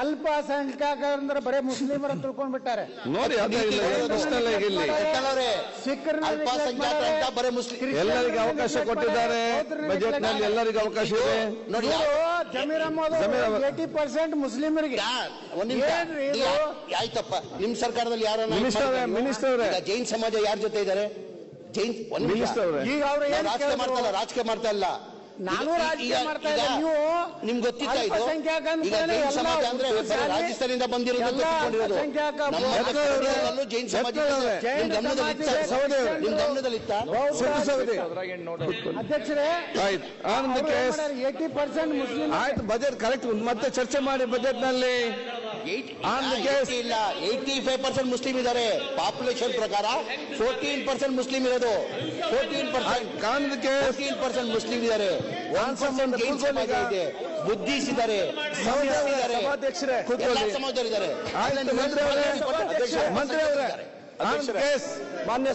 ಅಲ್ಪಸಂಖ್ಯಾತ ಅಂದ್ರೆ ಬರೇ ಮುಸ್ಲಿಮರ ತಿಳ್ಕೊಂಡ್ಬಿಟ್ಟಾರೆ. ನೋಡಿ ಅದೇ ಇಲ್ಲ ಪ್ರಶ್ನೆ ಇಲ್ಲಿ ಅಲ್ಪಸಂಖ್ಯಾತ ಅಂತ ಬರೀ ಮುಸ್ಲಿಂ ಎಲ್ಲರಿಗೂ ಅವಕಾಶ ಕೊಟ್ಟಿದ್ದಾರೆ. ಬಜೆಟ್ನಲ್ಲಿ ಎಲ್ಲರಿಗೂ ಅವಕಾಶ ಇದೆ. ನೋಡಿ ಜಮೀರ್ ಅಹಮದ್. ಏಟಿ ಪರ್ಸೆಂಟ್ ಮುಸ್ಲಿಮರಿಗೆ. ಆಯ್ತಪ್ಪ. ನಿಮ್ ಸರ್ಕಾರದಲ್ಲಿ ಯಾರ ಮಿನಿಸ್ಟರ್ ಮಿನಿಸ್ಟರ್ ಜೈನ್ ಸಮಾಜ ಯಾರ ಜೊತೆ ಇದ್ದಾರೆ? ಜೈನ್ ಈಗ ಅವ್ರು ಏನ್ ರಾಜಕೀಯ ಮಾಡ್ತಾ ಇಲ್ಲ ರಾಜಕೀಯ ಮಾಡ್ತಾ ಇಲ್ಲ. ನಾನು ರಾಜಕೀಯ ಮಾಡ್ತಾ ನೀವು ನಿಮ್ಗೆ ಗೊತ್ತಿತ್ತ ಇದು? ಅಲ್ಪಸಂಖ್ಯಾತ ಈಗ ಅಂದ್ಮೇಲೆ ಜೈನ್ ಎಲ್ಲ ಸಮಾಜ ಅಂದ್ರೆ ಹುಟ್ಟು ಬರೀ ಶಾಲೆ, ರಾಜಸ್ಥಾನದಿಂದ ಬಂದಿರೋದು ಎಲ್ಲ ತಿಳ್ಕೊಂಡಿರೋದು ಅಲ್ಪಸಂಖ್ಯಾತ ನಮ್ಮ ಜೈನ್ ಸಮಾಜ. ನಿಮ್ ಗಮನದಲ್ಲಿತ್ತ? ಜೈನ ಸಹೋದರಿ. ನಿಮ್ ಅಧ್ಯಕ್ಷರೇ ಆಯ್ತು. Anand case eighty percent Muslim ಆಯ್ತು ಬಜೆಟ್ ಕರೆಕ್ಟ್ ಮತ್ತೆ ಚರ್ಚೆ ಮಾಡಿ ಬಜೆಟ್ ಇಲ್ಲ ಏಯ್ಟಿ ಫೈವ್ ಪರ್ಸೆಂಟ್ ಮುಸ್ಲಿಂ ಇದ್ದಾರೆ ಪಾಪ್ಯುಲೇಷನ್ ಪ್ರಕಾರ ಫೋರ್ಟೀನ್ ಪರ್ಸೆಂಟ್ ಮುಸ್ಲಿಂ ಇರೋದು. Fourteen percent fourteen percent Muslim ಇದ್ದಾರೆ ಒನ್ ಪರ್ಸೆಂಟ್ ಜೈನ್ ಸಮಾಜ ಇದೆ. ಬುದ್ಧಿಸ್ ಇದ್ದಾರೆ ಮಂತ್ರಿ ಅವರೇ. ಮಾನ್ಯ